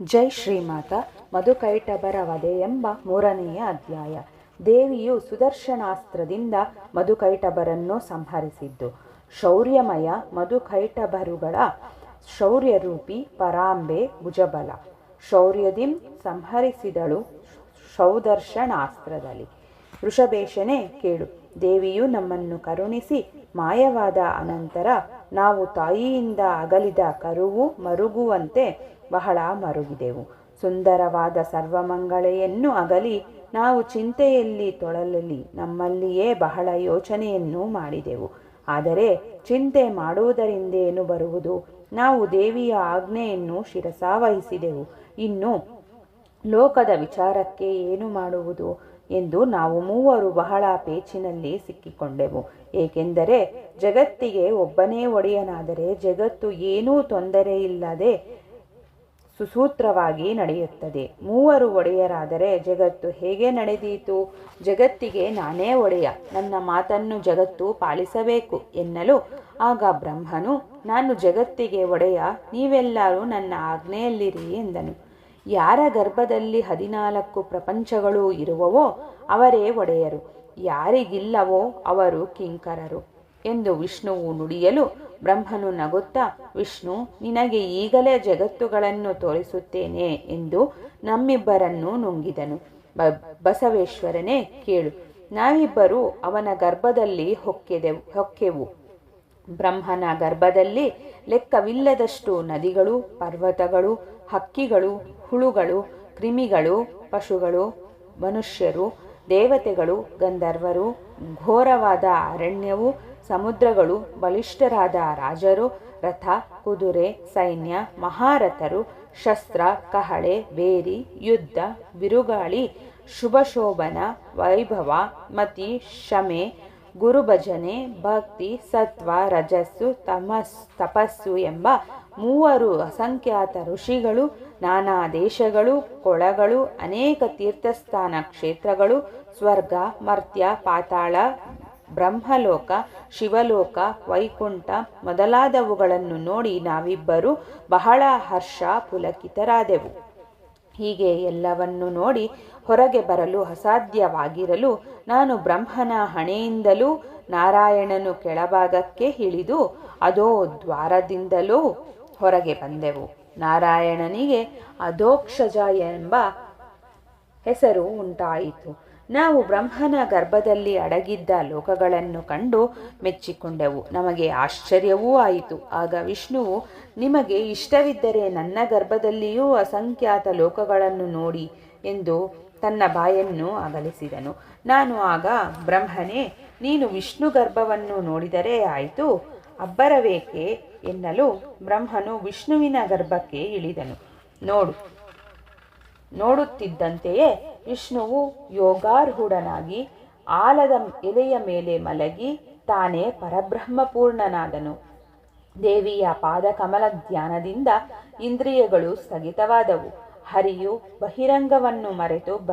ಜೈ ಶ್ರೀಮಾತ ಮಧುಕೈಟಭರ ವಧೆ ಎಂಬ ಮೂರನೆಯ ಅಧ್ಯಾಯ. ದೇವಿಯು ಸುದರ್ಶನಾಸ್ತ್ರದಿಂದ ಮಧುಕೈಟಭರನ್ನು ಸಂಹರಿಸಿದ್ದು. ಶೌರ್ಯಮಯ ಮಧುಕೈಟಭರುಗಳ ಶೌರ್ಯರೂಪಿ ಪರಾಂಬೆ ಭುಜಬಲ. ಶೌರ್ಯದಿಂ ಸಂಹರಿಸಿದಳು ಸೌದರ್ಶನಾಸ್ತ್ರದಲ್ಲಿ ವೃಷಭೇಶನೇ ಕೇಳು, ದೇವಿಯು ನಮ್ಮನ್ನು ಕರುಣಿಸಿ ಮಾಯವಾದ ಅನಂತರ ನಾವು ತಾಯಿಯಿಂದ ಅಗಲಿದ ಕರುವು ಮರುಗುವಂತೆ ಬಹಳ ಮರುಗಿದೆವು. ಸುಂದರವಾದ ಸರ್ವಮಂಗಳೆಯನ್ನು ಅಗಲಿ ನಾವು ಚಿಂತೆಯಲ್ಲಿ ತೊಳಲಲಿ, ನಮ್ಮಲ್ಲಿಯೇ ಬಹಳ ಯೋಚನೆಯನ್ನು ಮಾಡಿದೆವು. ಆದರೆ ಚಿಂತೆ ಮಾಡುವುದರಿಂದೇನು ಬರುವುದು? ನಾವು ದೇವಿಯ ಆಜ್ಞೆಯನ್ನು ಶಿರಸಾವಹಿಸಿದೆವು. ಇನ್ನು ಲೋಕದ ವಿಚಾರಕ್ಕೆ ಏನು ಮಾಡುವುದು ಎಂದು ನಾವು ಮೂವರು ಬಹಳ ಪೇಚಿನಲ್ಲಿ ಸಿಕ್ಕಿಕೊಂಡೆವು. ಏಕೆಂದರೆ ಜಗತ್ತಿಗೆ ಒಬ್ಬನೇ ಒಡೆಯನಾದರೆ ಜಗತ್ತು ಏನೂ ತೊಂದರೆಯಿಲ್ಲದೆ ಸುಸೂತ್ರವಾಗಿ ನಡೆಯುತ್ತದೆ. ಮೂವರು ಒಡೆಯರಾದರೆ ಜಗತ್ತು ಹೇಗೆ ನಡೆದೀತು? ಜಗತ್ತಿಗೆ ನಾನೇ ಒಡೆಯ. ನನ್ನ ಮಾತನ್ನು ಜಗತ್ತು ಪಾಲಿಸಬೇಕು ಎನ್ನಲು ಆಗ ಬ್ರಹ್ಮನು, ನಾನು ಜಗತ್ತಿಗೆ ಒಡೆಯ, ನೀವೆಲ್ಲರೂ ನನ್ನ ಆಜ್ಞೆಯಲ್ಲಿರಿ ಎಂದನು. ಯಾರ ಗರ್ಭದಲ್ಲಿ ಹದಿನಾಲ್ಕು ಪ್ರಪಂಚಗಳು ಇರುವವೋ ಅವರೇ ಒಡೆಯರು. ಯಾರಿಗಿಲ್ಲವೋ ಅವರು ಕಿಂಕರರು ಎಂದು ವಿಷ್ಣುವು ನುಡಿಯಲು ಬ್ರಹ್ಮನು ನಗುತ್ತಾ, ವಿಷ್ಣು, ನಿನಗೆ ಈಗಲೇ ಜಗತ್ತುಗಳನ್ನು ತೋರಿಸುತ್ತೇನೆ ಎಂದು ನಮ್ಮಿಬ್ಬರನ್ನು ನುಂಗಿದನು. ಬ, ಬಸವೇಶ್ವರನೇ ಕೇಳು, ನಾವಿಬ್ಬರು ಅವನ ಗರ್ಭದಲ್ಲಿ ಹೊಕ್ಕೆದೆವು ಹೊಕ್ಕೆವು. ಬ್ರಹ್ಮನ ಗರ್ಭದಲ್ಲಿ ಲೆಕ್ಕವಿಲ್ಲದಷ್ಟು ನದಿಗಳು, ಪರ್ವತಗಳು, ಹಕ್ಕಿಗಳು, ಹುಳುಗಳು, ಕ್ರಿಮಿಗಳು, ಪಶುಗಳು, ಮನುಷ್ಯರು, ದೇವತೆಗಳು, ಗಂಧರ್ವರು, ಘೋರವಾದ ಅರಣ್ಯವು ಸಮುದ್ರಗಳು ಬಲಿಷ್ಠರಾದ ರಾಜರು, ರಥ, ಕುದುರೆ, ಸೈನ್ಯ, ಮಹಾರಥರು, ಶಸ್ತ್ರ, ಕಹಳೆ, ಬೇರಿ, ಯುದ್ಧ, ಬಿರುಗಾಳಿ, ಶುಭಶೋಭನ, ವೈಭವ, ಮತಿ, ಶಮೆ, ಗುರುಭಜನೆ, ಭಕ್ತಿ, ಸತ್ವ, ರಜಸ್ಸು, ತಮಸ್, ತಪಸ್ಸು ಎಂಬ ಮೂವರು ಅಸಂಖ್ಯಾತ ಋಷಿಗಳು, ನಾನಾ ದೇಶಗಳು, ಕೊಳಗಳು, ಅನೇಕ ತೀರ್ಥಸ್ಥಾನ ಕ್ಷೇತ್ರಗಳು, ಸ್ವರ್ಗ, ಮರ್ತ್ಯ, ಪಾತಾಳ ಬ್ರಹ್ಮಲೋಕ, ಶಿವಲೋಕ, ವೈಕುಂಠ ಮೊದಲಾದವುಗಳನ್ನು ನೋಡಿ ನಾವಿಬ್ಬರು ಬಹಳ ಹರ್ಷ ಪುಲಕಿತರಾದೆವು. ಹೀಗೆ ಎಲ್ಲವನ್ನು ನೋಡಿ ಹೊರಗೆ ಬರಲು ಅಸಾಧ್ಯವಾಗಿರಲು ನಾನು ಬ್ರಹ್ಮನ ಹಣೆಯಿಂದಲೂ ನಾರಾಯಣನು ಕೆಳಭಾಗಕ್ಕೆ ಇಳಿದು ಅದೋ ದ್ವಾರದಿಂದಲೂ ಹೊರಗೆ ಬಂದೆವು. ನಾರಾಯಣನಿಗೆ ಅಧೋಕ್ಷಜ ಎಂಬ ಹೆಸರು ಉಂಟಾಯಿತು. ನಾವು ಬ್ರಹ್ಮನ ಗರ್ಭದಲ್ಲಿ ಅಡಗಿದ್ದ ಲೋಕಗಳನ್ನು ಕಂಡು ಮೆಚ್ಚಿಕೊಂಡೆವು. ನಮಗೆ ಆಶ್ಚರ್ಯವೂ ಆಯಿತು. ಆಗ ವಿಷ್ಣುವು, ನಿಮಗೆ ಇಷ್ಟವಿದ್ದರೆ ನನ್ನ ಗರ್ಭದಲ್ಲಿಯೂ ಅಸಂಖ್ಯಾತ ಲೋಕಗಳನ್ನು ನೋಡಿ ಎಂದು ತನ್ನ ಬಾಯನ್ನು ಅಗಲಿಸಿದನು. ನಾನು ಆಗ, ಬ್ರಹ್ಮನೇ, ನೀನು ವಿಷ್ಣು ಗರ್ಭವನ್ನು ನೋಡಿದರೆ ಆಯಿತು. ಅಬ್ಬರವೇಕೆ? ಎನ್ನಲು ಬ್ರಹ್ಮನು ವಿಷ್ಣುವಿನ ಗರ್ಭಕ್ಕೆ ಇಳಿದನು. ನೋಡು, ನೋಡುತ್ತಿದ್ದಂತೆಯೇ ವಿಷ್ಣುವು ಯೋಗಾರ್ಹುಡನಾಗಿ ಆಲದ ಎಲೆಯ ಮೇಲೆ ಮಲಗಿ ತಾನೇ ಪರಬ್ರಹ್ಮಪೂರ್ಣನಾದನು. ದೇವಿಯ ಪಾದಕಮಲ ಧ್ಯಾನದಿಂದ ಇಂದ್ರಿಯಗಳು ಸ್ಥಗಿತವಾದವು. ಹರಿಯು ಬಹಿರಂಗವನ್ನು ಮರೆತು ಬ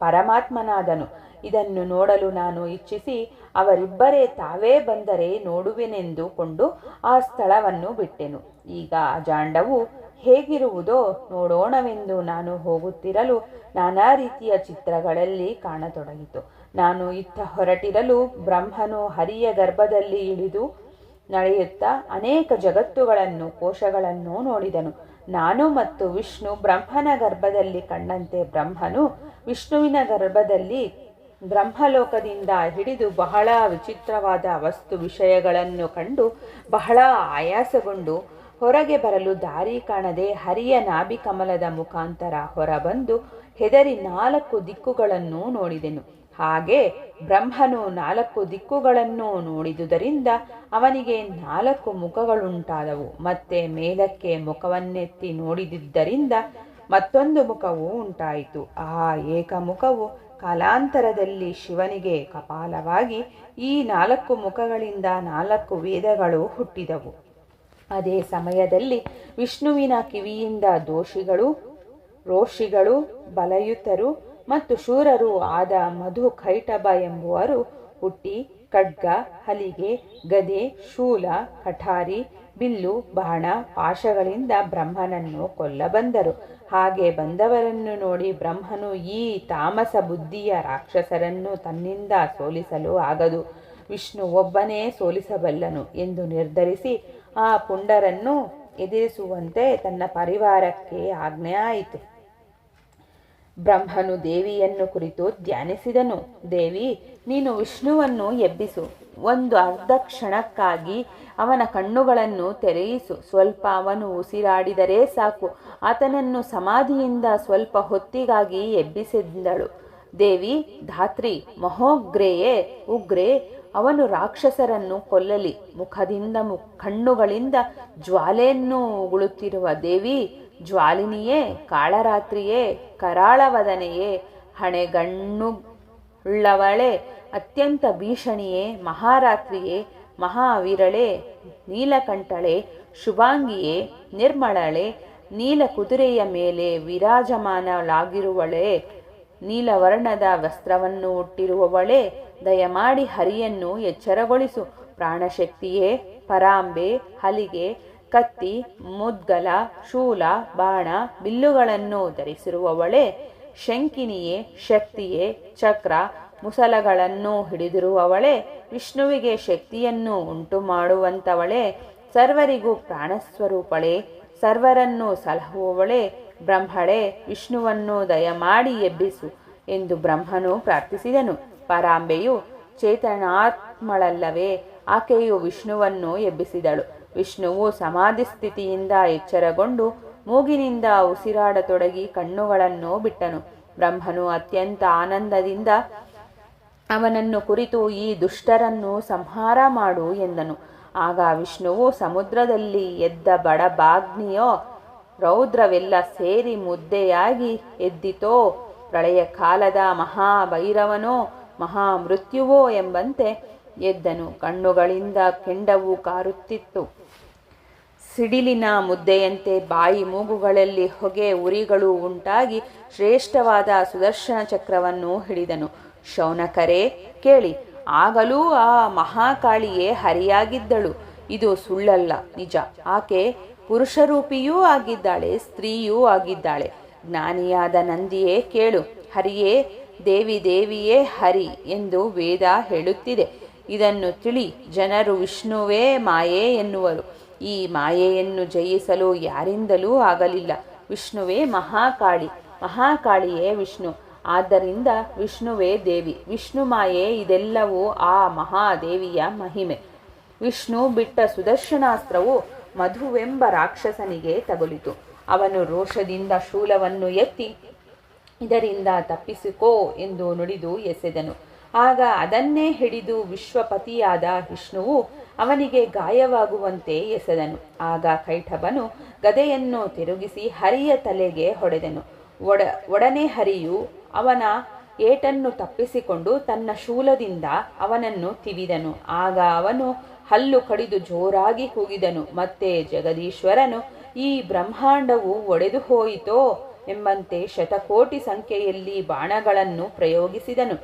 ಪರಮಾತ್ಮನಾದನು. ಇದನ್ನು ನೋಡಲು ನಾನು ಇಚ್ಛಿಸಿ ಅವರಿಬ್ಬರೇ ತಾವೇ ಬಂದರೆ ನೋಡುವೆನೆಂದುಕೊಂಡು ಆ ಸ್ಥಳವನ್ನು ಬಿಟ್ಟೆನು. ಈಗ ಅಜಾಂಡವು ಹೇಗಿರುವುದೋ ನೋಡೋಣವೆಂದು ನಾನು ಹೋಗುತ್ತಿರಲು ನಾನಾ ರೀತಿಯ ಚಿತ್ರಗಳಲ್ಲಿ ಕಾಣತೊಡಗಿತು. ನಾನು ಇತ್ತ ಹೊರಟಿರಲು ಬ್ರಹ್ಮನು ಹರಿಯ ಗರ್ಭದಲ್ಲಿ ಇಳಿದು ನಡೆಯುತ್ತಾ ಅನೇಕ ಜಗತ್ತುಗಳನ್ನು, ಕೋಶಗಳನ್ನು ನೋಡಿದನು. ನಾನು ಮತ್ತು ವಿಷ್ಣು ಬ್ರಹ್ಮನ ಗರ್ಭದಲ್ಲಿ ಕಂಡಂತೆ ಬ್ರಹ್ಮನು ವಿಷ್ಣುವಿನ ಗರ್ಭದಲ್ಲಿ ಬ್ರಹ್ಮಲೋಕದಿಂದ ಹಿಡಿದು ಬಹಳ ವಿಚಿತ್ರವಾದ ವಸ್ತು ವಿಷಯಗಳನ್ನು ಕಂಡು ಬಹಳ ಆಯಾಸಗೊಂಡು ಹೊರಗೆ ಬರಲು ದಾರಿ ಕಾಣದೆ ಹರಿಯ ನಾಭಿಕಮಲದ ಮುಖಾಂತರ ಹೊರಬಂದು ಹೆದರಿ ನಾಲ್ಕು ದಿಕ್ಕುಗಳನ್ನು ನೋಡಿದೆನು. ಹಾಗೆ ಬ್ರಹ್ಮನು ನಾಲ್ಕು ದಿಕ್ಕುಗಳನ್ನು ನೋಡಿದುದರಿಂದ ಅವನಿಗೆ ನಾಲ್ಕು ಮುಖಗಳುಂಟಾದವು. ಮತ್ತೆ ಮೇಲಕ್ಕೆ ಮುಖವನ್ನೆತ್ತಿ ನೋಡಿದಿದ್ದರಿಂದ ಮತ್ತೊಂದು ಮುಖವು ಉಂಟಾಯಿತು. ಆ ಏಕಮುಖವು ಕಾಲಾಂತರದಲ್ಲಿ ಶಿವನಿಗೆ ಕಪಾಲವಾಗಿ ಈ ನಾಲ್ಕು ಮುಖಗಳಿಂದ ನಾಲ್ಕು ವೇದಗಳು ಹುಟ್ಟಿದವು. ಅದೇ ಸಮಯದಲ್ಲಿ ವಿಷ್ಣುವಿನ ಕಿವಿಯಿಂದ ದೋಷಿಗಳು, ರೋಷಿಗಳು, ಬಲಯುತರು ಮತ್ತು ಶೂರರು ಆದ ಮಧು ಖೈಟಬ ಎಂಬುವರು ಹುಟ್ಟಿ, ಖಡ್ಗ, ಹಲಿಗೆ, ಗದೆ, ಶೂಲ, ಕಠಾರಿ, ಬಿಲ್ಲು, ಬಾಣ, ಪಾಶಗಳಿಂದ ಬ್ರಹ್ಮನನ್ನು ಕೊಲ್ಲಬಂದರು. ಹಾಗೆ ಬಂದವರನ್ನು ನೋಡಿ ಬ್ರಹ್ಮನು ಈ ತಾಮಸ ಬುದ್ಧಿಯ ರಾಕ್ಷಸರನ್ನು ತನ್ನಿಂದ ಸೋಲಿಸಲು ಆಗದು. ವಿಷ್ಣು ಒಬ್ಬನೇ ಸೋಲಿಸಬಲ್ಲನು ಎಂದು ನಿರ್ಧರಿಸಿ ಆ ಪುಂಡರನ್ನು ಎದುರಿಸುವಂತೆ ತನ್ನ ಪರಿವಾರಕ್ಕೆ ಆಜ್ಞೆ ಆಯಿತು ಬ್ರಹ್ಮನು ದೇವಿಯನ್ನು ಕುರಿತು ಧ್ಯಾನಿಸಿದನು. ದೇವಿ, ನೀನು ವಿಷ್ಣುವನ್ನು ಎಬ್ಬಿಸು. ಒಂದು ಅರ್ಧ ಕ್ಷಣಕ್ಕಾಗಿ ಅವನ ಕಣ್ಣುಗಳನ್ನು ತೆರೆಯಿಸು. ಸ್ವಲ್ಪ ಅವನು ಉಸಿರಾಡಿದರೆ ಸಾಕು. ಆತನನ್ನು ಸಮಾಧಿಯಿಂದ ಸ್ವಲ್ಪ ಹೊತ್ತಿಗಾಗಿ ಎಬ್ಬಿಸಿದಳು ದೇವಿ, ಧಾತ್ರಿ, ಮಹೋಗ್ರೆಯೇ, ಉಗ್ರೆ ಅವನು ರಾಕ್ಷಸರನ್ನು ಕೊಲ್ಲಲಿ. ಮುಖದಿಂದ ಕಣ್ಣುಗಳಿಂದ ಜ್ವಾಲೆಯನ್ನು ಉಗುಳುತ್ತಿರುವ ದೇವಿ, ಜ್ವಾಲಿನಿಯೇ, ಕಾಳರಾತ್ರಿಯೇ, ಕರಾಳವದನೆಯೇ, ಹಣೆಗಣ್ಣುಳ್ಳವಳೆ, ಅತ್ಯಂತ ಭೀಷಣಿಯೇ, ಮಹಾರಾತ್ರಿಯೇ, ಮಹಾವಿರಳೆ, ನೀಲಕಂಠಳೆ, ಶುಭಾಂಗಿಯೇ, ನಿರ್ಮಳಳೆ ನೀಲ ಕುದುರೆಯ ಮೇಲೆ ವಿರಾಜಮಾನಳಾಗಿರುವಳೆ, ನೀಲವರ್ಣದ ವಸ್ತ್ರವನ್ನು ಹುಟ್ಟಿರುವವಳೆ ದಯಮಾಡಿ ಹರಿಯನ್ನು ಎಚ್ಚರಗೊಳಿಸು. ಪ್ರಾಣಶಕ್ತಿಯೇ, ಪರಾಂಬೆ, ಹಲಿಗೆ, ಕತ್ತಿ, ಮುದ್ಗಲ, ಶೂಲ, ಬಾಣ, ಬಿಲ್ಲುಗಳನ್ನು ಧರಿಸಿರುವವಳೆ, ಶಂಕಿನಿಯೇ, ಶಕ್ತಿಯೇ, ಚಕ್ರ, ಮುಸಲಗಳನ್ನು ಹಿಡಿದಿರುವವಳೆ, ವಿಷ್ಣುವಿಗೆ ಶಕ್ತಿಯನ್ನು ಉಂಟು ಮಾಡುವಂತವಳೆ ಸರ್ವರಿಗೂ ಪ್ರಾಣಸ್ವರೂಪಳೆ, ಸರ್ವರನ್ನು ಸಲಹುವವಳೆ, ಬ್ರಹ್ಮಳೆ, ವಿಷ್ಣುವನ್ನು ದಯಮಾಡಿ ಎಬ್ಬಿಸು ಎಂದು ಬ್ರಹ್ಮನು ಪ್ರಾರ್ಥಿಸಿದನು. ಪರಾಂಬೆಯು ಚೇತನಾತ್ಮಳಲ್ಲವೇ. ಆಕೆಯು ವಿಷ್ಣುವನ್ನು ಎಬ್ಬಿಸಿದಳು. ವಿಷ್ಣುವು ಸಮಾಧಿ ಸ್ಥಿತಿಯಿಂದ ಎಚ್ಚರಗೊಂಡು ಮೂಗಿನಿಂದ ಉಸಿರಾಡತೊಡಗಿ ಕಣ್ಣುಗಳನ್ನು ಬಿಟ್ಟನು. ಬ್ರಹ್ಮನು ಅತ್ಯಂತ ಆನಂದದಿಂದ ಅವನನ್ನು ಕುರಿತು ಈ ದುಷ್ಟರನ್ನು ಸಂಹಾರ ಮಾಡು ಎಂದನು. ಆಗ ವಿಷ್ಣುವು ಸಮುದ್ರದಲ್ಲಿ ಎದ್ದ ಬಡಬಾಗ್ನಿಯೋ ರೌದ್ರವೆಲ್ಲ ಸೇರಿ ಮುದ್ದೆಯಾಗಿ ಎದ್ದಿತೋ ಪ್ರಳಯ ಕಾಲದ ಮಹಾಭೈರವನೋ ಮಹಾಮೃತ್ಯುವೋ ಎಂಬಂತೆ ಎದ್ದನು. ಕಣ್ಣುಗಳಿಂದ ಕೆಂಡವು ಕಾರುತ್ತಿತ್ತು. ಸಿಡಿಲಿನ ಮುದ್ದೆಯಂತೆ ಬಾಯಿ ಮೂಗುಗಳಲ್ಲಿ ಹೊಗೆ ಉರಿಗಳು ಉಂಟಾಗಿ ಶ್ರೇಷ್ಠವಾದ ಸುದರ್ಶನ ಚಕ್ರವನ್ನು ಹಿಡಿದನು. ಶೌನಕರೇ, ಕೇಳಿ, ಆಗಲೂ ಆ ಮಹಾಕಾಳಿಯೇ ಹರಿಯಾಗಿದ್ದಳು. ಇದು ಸುಳ್ಳಲ್ಲ, ನಿಜ. ಆಕೆ ಪುರುಷರೂಪಿಯೂ ಆಗಿದ್ದಾಳೆ, ಸ್ತ್ರೀಯೂ ಆಗಿದ್ದಾಳೆ. ಜ್ಞಾನಿಯಾದ ನಂದಿಯೇ ಕೇಳು, ಹರಿಯೇ ದೇವಿ ದೇವಿಯೇ ಹರಿ ಎಂದು ವೇದ ಹೇಳುತ್ತಿದೆ. ಇದನ್ನು ತಿಳಿ ಜನರು ವಿಷ್ಣುವೇ ಮಾಯೆ ಎನ್ನುವರು. ಈ ಮಾಯೆಯನ್ನು ಜಯಿಸಲು ಯಾರಿಂದಲೂ ಆಗಲಿಲ್ಲ. ವಿಷ್ಣುವೇ ಮಹಾಕಾಳಿ. ಮಹಾಕಾಳಿಯೇ ವಿಷ್ಣು. ಆದ್ದರಿಂದ ವಿಷ್ಣುವೇ ದೇವಿ. ವಿಷ್ಣು ಮಾಯೆ ಇದೆಲ್ಲವೂ ಆ ಮಹಾದೇವಿಯ ಮಹಿಮೆ. ವಿಷ್ಣು ಬಿಟ್ಟ ಸುದರ್ಶನಾಸ್ತ್ರವು ಮಧುವೆಂಬ ರಾಕ್ಷಸನಿಗೆ ತಗುಲಿತು. ಅವನು ರೋಷದಿಂದ ಶೂಲವನ್ನು ಎತ್ತಿ ಇದರಿಂದ ತಪ್ಪಿಸಿಕೋ ಎಂದು ನುಡಿದು ಎಸೆದನು. ಆಗ ಅದನ್ನೇ ಹಿಡಿದು ವಿಶ್ವಪತಿಯಾದ ವಿಷ್ಣುವು ಅವನಿಗೆ ಗಾಯವಾಗುವಂತೆ ಎಸೆದನು. ಆಗ ಕೈಠಬನು ಗದೆಯನ್ನು ತಿರುಗಿಸಿ ಹರಿಯ ತಲೆಗೆ ಹೊಡೆದನು. ಒಡ, ಒಡನೆ ಹರಿಯು ಅವನ ಏಟನ್ನು ತಪ್ಪಿಸಿಕೊಂಡು ತನ್ನ ಶೂಲದಿಂದ ಅವನನ್ನು ತಿವಿದನು. ಆಗ ಅವನು ಹಲ್ಲು ಕಡಿದು ಜೋರಾಗಿ ಕೂಗಿದನು. ಮತ್ತೆ ಜಗದೀಶ್ವರನು, ಈ ಬ್ರಹ್ಮಾಂಡವು ಒಡೆದು ಹೋಯಿತೋ? ಎಂಬಂತೆ ಶತಕೋಟಿ ಸಂಖ್ಯೆಯಲ್ಲಿ ಬಾಣಗಳನ್ನು ಪ್ರಯೋಗಿಸಿದನು.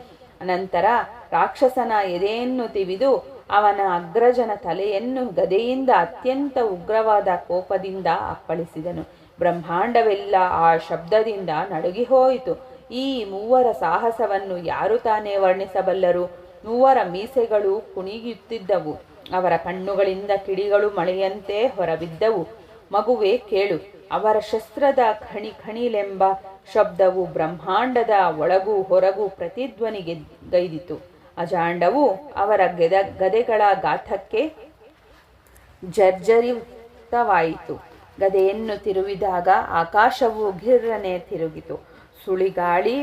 ಅನಂತರ ರಾಕ್ಷಸನ ಎದೆಯನ್ನು ತಿವಿದು ಅವನ ಅಗ್ರಜನ ತಲೆಯನ್ನು ಗದೆಯಿಂದ ಅತ್ಯಂತ ಉಗ್ರವಾದ ಕೋಪದಿಂದ ಅಪ್ಪಳಿಸಿದನು. ಬ್ರಹ್ಮಾಂಡವೆಲ್ಲ ಆ ಶಬ್ದದಿಂದ ನಡುಗಿ ಹೋಯಿತು ಈ ಮೂವರ ಸಾಹಸವನ್ನು ಯಾರು ತಾನೇ ವರ್ಣಿಸಬಲ್ಲರು? ಮೂವರ ಮೀಸೆಗಳು ಕುಣಿಯುತ್ತಿದ್ದವು. ಅವರ ಕಣ್ಣುಗಳಿಂದ ಕಿಡಿಗಳು ಮಳೆಯಂತೆ ಹೊರಬಿದ್ದವು. ಮಗುವೆ ಕೇಳು. ಅವರ ಶಸ್ತ್ರದ ಖಣಿ ಖಣಿಲೆಂಬ ಶಬ್ದವು ಬ್ರಹ್ಮಾಂಡದ ಒಳಗೂ ಹೊರಗೂ ಪ್ರತಿಧ್ವನಿಗೆ ಗೈದಿತು. ಅಜಾಂಡವು ಅವರ ಗೆದ ಗದೆಗಳ ಗಾಥಕ್ಕೆ ಜರ್ಜರಿತವಾಯಿತು. ಗದೆಯನ್ನು ತಿರುವಿದಾಗ ಆಕಾಶವು ಗಿರ್ರನೆ ತಿರುಗಿತು. ಸುಳಿಗಾಳಿ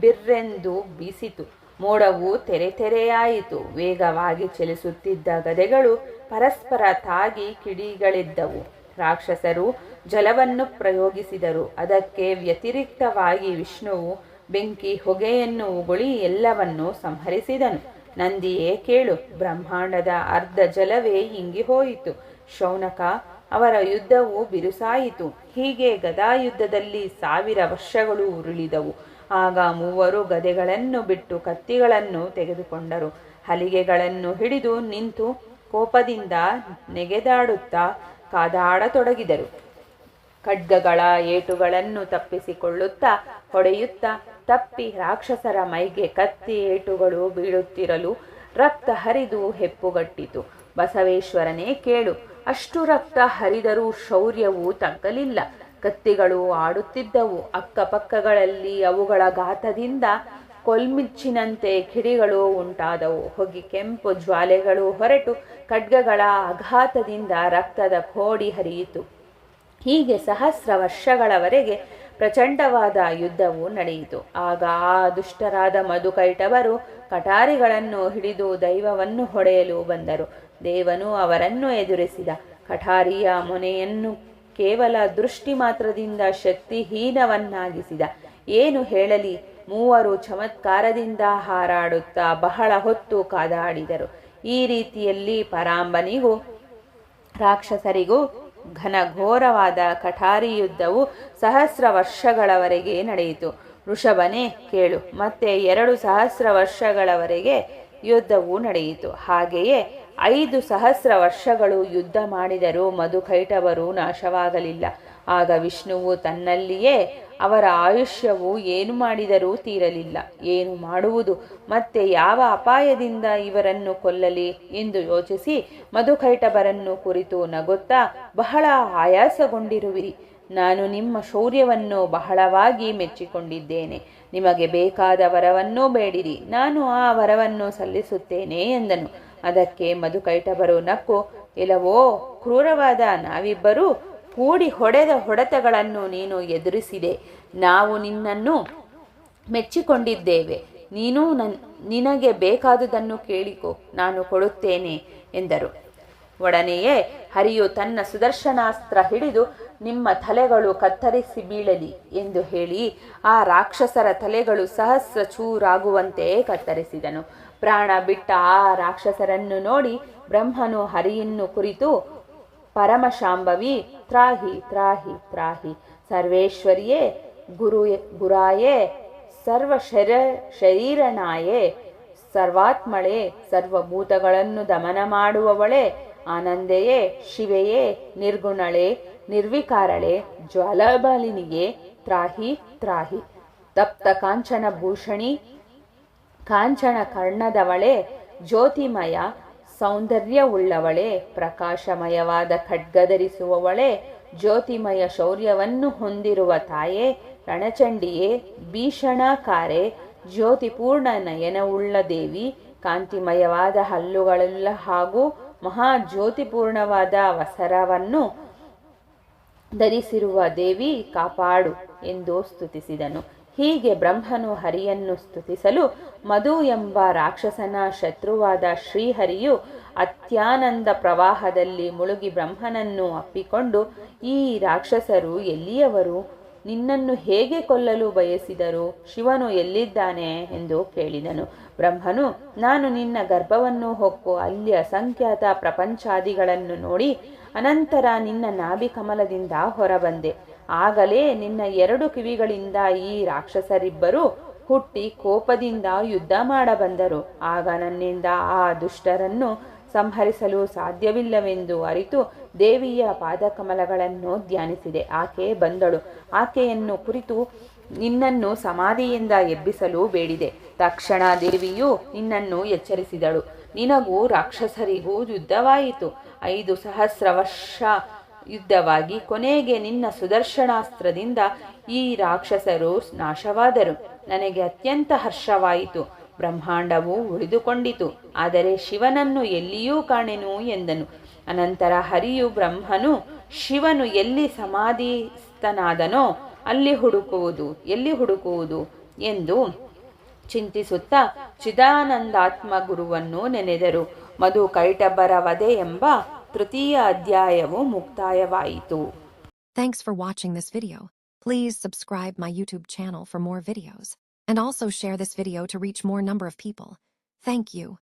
ಬಿರ್ರೆಂದು ಬೀಸಿತು. ಮೋಡವು ತೆರೆ ತೆರೆಯಾಯಿತು. ವೇಗವಾಗಿ ಚಲಿಸುತ್ತಿದ್ದ ಗದೆಗಳು ಪರಸ್ಪರ ತಾಗಿ ಕಿಡಿಗಳಿದ್ದವು. ರಾಕ್ಷಸರು ಜಲವನ್ನು ಪ್ರಯೋಗಿಸಿದರು. ಅದಕ್ಕೆ ವ್ಯತಿರಿಕ್ತವಾಗಿ ವಿಷ್ಣುವು ಬೆಂಕಿ, ಹೊಗೆಯನ್ನು ಉಗುಳಿ ಎಲ್ಲವನ್ನೂ ಸಂಹರಿಸಿದನು. ನಂದಿಯೇ ಕೇಳು, ಬ್ರಹ್ಮಾಂಡದ ಅರ್ಧ ಜಲವೇ ಹಿಂಗಿ ಹೋಯಿತು. ಶೌನಕ, ಅವರ ಯುದ್ಧವು ಬಿರುಸಾಯಿತು. ಹೀಗೆ ಗದಾಯುದ್ಧದಲ್ಲಿ ಸಾವಿರ ವರ್ಷಗಳು ಉರುಳಿದವು. ಆಗ ಮೂವರು ಗದೆಗಳನ್ನು ಬಿಟ್ಟು ಕತ್ತಿಗಳನ್ನು ತೆಗೆದುಕೊಂಡರು. ಹಲಿಗೆಗಳನ್ನು ಹಿಡಿದು ನಿಂತು ಕೋಪದಿಂದ ನೆಗೆದಾಡುತ್ತಾ ಕಾದಾಡತೊಡಗಿದರು. ಖಡ್ಗಗಳ ಏಟುಗಳನ್ನು ತಪ್ಪಿಸಿಕೊಳ್ಳುತ್ತಾ ಹೊಡೆಯುತ್ತಾ ತಪ್ಪಿ ರಾಕ್ಷಸರ ಮೈಗೆ ಕತ್ತಿ ಏಟುಗಳು ಬೀಳುತ್ತಿರಲು ರಕ್ತ ಹರಿದು ಹೆಪ್ಪುಗಟ್ಟಿತು. ಬಸವೇಶ್ವರನೇ ಕೇಳು, ಅಷ್ಟು ರಕ್ತ ಹರಿದರೂ ಶೌರ್ಯವು ತಗ್ಗಲಿಲ್ಲ. ಕತ್ತಿಗಳು ಆಡುತ್ತಿದ್ದವು, ಅಕ್ಕಪಕ್ಕಗಳಲ್ಲಿ ಅವುಗಳ ಘಾತದಿಂದ ಕೊಲ್ಮಿಚ್ಚಿನಂತೆ ಕಿಡಿಗಳು ಉಂಟಾದವು. ಹೊಗಿ ಕೆಂಪು ಜ್ವಾಲೆಗಳು ಹೊರಟು, ಖಡ್ಗಗಳ ಆಘಾತದಿಂದ ರಕ್ತದ ಕೋಡಿ ಹರಿಯಿತು. ಹೀಗೆ ಸಹಸ್ರ ವರ್ಷಗಳವರೆಗೆ ಪ್ರಚಂಡವಾದ ಯುದ್ಧವು ನಡೆಯಿತು. ಆಗ ಆ ದುಷ್ಟರಾದ ಮಧುಕೈಟವರು ಕಟಾರಿಗಳನ್ನು ಹಿಡಿದು ದೈವವನ್ನು ಹೊಡೆಯಲು ಬಂದರು. ದೇವನು ಅವರನ್ನು ಎದುರಿಸಿದ. ಕಠಾರಿಯ ಮೊನೆಯನ್ನು ಕೇವಲ ದೃಷ್ಟಿ ಮಾತ್ರದಿಂದ ಶಕ್ತಿಹೀನವನ್ನಾಗಿಸಿದ. ಏನು ಹೇಳಲಿ? ಮೂವರು ಚಮತ್ಕಾರದಿಂದ ಹಾರಾಡುತ್ತಾ ಬಹಳ ಹೊತ್ತು ಕಾದಾಡಿದರು. ಈ ರೀತಿಯಲ್ಲಿ ಪರಾಂಬನಿಗೂ, ರಾಕ್ಷಸರಿಗೂ ಘನಘೋರವಾದ ಕಠಾರಿ ಯುದ್ಧವು ಸಹಸ್ರ ವರ್ಷಗಳವರೆಗೆ ನಡೆಯಿತು. ಋಷಭನೇ ಕೇಳು, ಮತ್ತೆ ಎರಡು ಸಹಸ್ರ ವರ್ಷಗಳವರೆಗೆ ಯುದ್ಧವು ನಡೆಯಿತು. ಹಾಗೆಯೇ ಐದು ಸಹಸ್ರ ವರ್ಷಗಳು ಯುದ್ಧ ಮಾಡಿದರೂ ಮಧುಕೈಟವರು ನಾಶವಾಗಲಿಲ್ಲ. ಆಗ ವಿಷ್ಣುವು ತನ್ನಲ್ಲಿಯೇ ಅವರ ಆಯುಷ್ಯವು ಏನು ಮಾಡಿದರೂ ತೀರಲಿಲ್ಲ. ಏನು ಮಾಡುವುದು? ಮತ್ತೆ ಯಾವ ಅಪಾಯದಿಂದ ಇವರನ್ನು ಕೊಲ್ಲಲಿ ಎಂದು ಯೋಚಿಸಿ ಮಧುಕೈಟಬರನ್ನು ಕುರಿತು ನಗುತ್ತಾ, ಬಹಳ ಆಯಾಸಗೊಂಡಿರುವಿರಿ. ನಾನು ನಿಮ್ಮ ಶೌರ್ಯವನ್ನು ಬಹಳವಾಗಿ ಮೆಚ್ಚಿಕೊಂಡಿದ್ದೇನೆ. ನಿಮಗೆ ಬೇಕಾದ ವರವನ್ನು ಬೇಡಿರಿ. ನಾನು ಆ ವರವನ್ನು ಸಲ್ಲಿಸುತ್ತೇನೆ ಎಂದನು. ಅದಕ್ಕೆ ಮಧುಕೈಟಬರು ನಕ್ಕು ಇಲ್ಲವೋ ಕ್ರೂರವಾದ ನಾವಿಬ್ಬರೂ ಕೂಡಿ ಹೊಡೆದ ಹೊಡೆತಗಳನ್ನು ನೀನು ಎದುರಿಸಿದೆ. ನಾವು ನಿನ್ನನ್ನು ಮೆಚ್ಚಿಕೊಂಡಿದ್ದೇವೆ. ನೀನು ನನ್, ನಿನಗೆ ಬೇಕಾದುದನ್ನು ಕೇಳಿಕೊ, ನಾನು ಕೊಡುತ್ತೇನೆ ಎಂದರು. ಒಡನೆಯೇ ಹರಿಯು ತನ್ನ ಸುದರ್ಶನಾಸ್ತ್ರ ಹಿಡಿದು, ನಿಮ್ಮ ತಲೆಗಳು ಕತ್ತರಿಸಿ ಬೀಳಲಿ ಎಂದು ಹೇಳಿ, ಆ ರಾಕ್ಷಸರ ತಲೆಗಳು ಸಹಸ್ರ ಚೂರಾಗುವಂತೆ ಕತ್ತರಿಸಿದನು. ಪ್ರಾಣ ಬಿಟ್ಟ ಆ ರಾಕ್ಷಸರನ್ನು ನೋಡಿ ಬ್ರಹ್ಮನು ಹರಿಯನ್ನು ಕುರಿತು ಪರಮಶಾಂಭವಿ, ತ್ರಾಹಿ ತ್ರಾಹಿ ತ್ರಾಹಿ. ಸರ್ವೇಶ್ವರಿಯೇ ಗುರು ಗುರಾಯೇ ಸರ್ವ ಶರ ಶರೀರನಾಯೇ, ಸರ್ವಾತ್ಮಳೆ, ಸರ್ವಭೂತಗಳನ್ನು ದಮನ ಮಾಡುವವಳೆ, ಆನಂದೆಯೇ, ಶಿವೆಯೇ, ನಿರ್ಗುಣಳೆ, ನಿರ್ವಿಕಾರಳೆ ಜ್ವಾಲಬಾಲಿನಿಗೆ ತ್ರಾಹಿ ತ್ರಾಹಿ. ತಪ್ತ ಕಾಂಚನ ಭೂಷಣಿ ಕಾಂಚನ ಕರ್ಣದವಳೆ ಜ್ಯೋತಿಮಯ ಸೌಂದರ್ಯವುಳ್ಳವಳೆ, ಪ್ರಕಾಶಮಯವಾದ ಖಡ್ಗದರಿಸುವವಳೆ ಜ್ಯೋತಿಮಯ ಶೌರ್ಯವನ್ನು ಹೊಂದಿರುವ ತಾಯೇ, ರಣಚಂಡಿಯೇ, ಭೀಷಣಕಾರೆ, ಜ್ಯೋತಿಪೂರ್ಣ ನಯನವುಳ್ಳ ದೇವಿ, ಕಾಂತಿಮಯವಾದ ಹಲ್ಲುಗಳುಳ್ಳ ಹಾಗೂ ಮಹಾ ಜ್ಯೋತಿಪೂರ್ಣವಾದ ವಸರವನ್ನು ಧರಿಸಿರುವ ದೇವಿ ಕಾಪಾಡು ಎಂದು ಸ್ತುತಿಸಿದನು. ಹೀಗೆ ಬ್ರಹ್ಮನು ಹರಿಯನ್ನು ಸ್ತುತಿಸಲು ಮಧು ಎಂಬ ರಾಕ್ಷಸನ ಶತ್ರುವಾದ ಶ್ರೀಹರಿಯು ಅತ್ಯಾನಂದ ಪ್ರವಾಹದಲ್ಲಿ ಮುಳುಗಿ ಬ್ರಹ್ಮನನ್ನು ಅಪ್ಪಿಕೊಂಡು, ಈ ರಾಕ್ಷಸರು ಎಲ್ಲಿಯವರು? ನಿನ್ನನ್ನು ಹೇಗೆ ಕೊಲ್ಲಲು ಬಯಸಿದರು? ಶಿವನು ಎಲ್ಲಿದ್ದಾನೆ? ಎಂದು ಕೇಳಿದನು. ಬ್ರಹ್ಮನು, ನಾನು ನಿನ್ನ ಗರ್ಭವನ್ನು ಹೊಕ್ಕು, ಅಲ್ಲಿ ಅಸಂಖ್ಯಾತ ಪ್ರಪಂಚಾದಿಗಳನ್ನು ನೋಡಿ ಅನಂತರ ನಿನ್ನ ನಾಭಿಕಮಲದಿಂದ ಹೊರಬಂದೆ. ಆಗಲೇ ನಿನ್ನ ಎರಡು ಕಿವಿಗಳಿಂದ ಈ ರಾಕ್ಷಸರಿಬ್ಬರು ಹುಟ್ಟಿ ಕೋಪದಿಂದ ಯುದ್ಧ ಮಾಡಬಂದರು. ಆಗ ನನ್ನಿಂದ ಆ ದುಷ್ಟರನ್ನು ಸಂಹರಿಸಲು ಸಾಧ್ಯವಿಲ್ಲವೆಂದು ಅರಿತು ದೇವಿಯ ಪಾದಕಮಲಗಳನ್ನು ಧ್ಯಾನಿಸಿದೆ. ಆಕೆ ಬಂದಳು. ಆಕೆಯನ್ನು ಕುರಿತು ನಿನ್ನನ್ನು ಸಮಾಧಿಯಿಂದ ಎಬ್ಬಿಸಲು ಬೇಡಿದೆ. ತಕ್ಷಣ ದೇವಿಯು ನಿನ್ನನ್ನು ಎಚ್ಚರಿಸಿದಳು. ನಿನಗೂ ರಾಕ್ಷಸರಿಗೂ ಯುದ್ಧವಾಯಿತು. ಐದು ಸಹಸ್ರ ವರ್ಷ ಯುದ್ಧವಾಗಿ ಕೊನೆಗೆ ನಿನ್ನ ಸುದರ್ಶನಾಸ್ತ್ರದಿಂದ ಈ ರಾಕ್ಷಸರು ನಾಶವಾದರು. ನನಗೆ ಅತ್ಯಂತ ಹರ್ಷವಾಯಿತು. ಬ್ರಹ್ಮಾಂಡವು ಉಳಿದುಕೊಂಡಿತು. ಆದರೆ ಶಿವನನ್ನು ಎಲ್ಲಿಯೂ ಕಾಣೆನು ಎಂದನು. ಅನಂತರ ಹರಿಯು ಬ್ರಹ್ಮನು, ಶಿವನು ಎಲ್ಲಿ ಸಮಾಧಿಸ್ತನಾದನೋ ಅಲ್ಲಿ ಹುಡುಕುವುದು, ಎಲ್ಲಿ ಹುಡುಕುವುದು? ಎಂದು ಚಿಂತಿಸುತ್ತಾ ಚಿದಾನಂದಾತ್ಮ ಗುರುವನ್ನು ನೆನೆದರು. ಮಧು ಕೈಟಬ್ಬರ ಎಂಬ ತೃತೀಯ ಅಧ್ಯಾಯವು ಮುಕ್ತಾಯವಾಯಿತು Thanks for watching this video. Please subscribe my YouTube channel for more videos. And also share this video to reach more number of people. Thank you.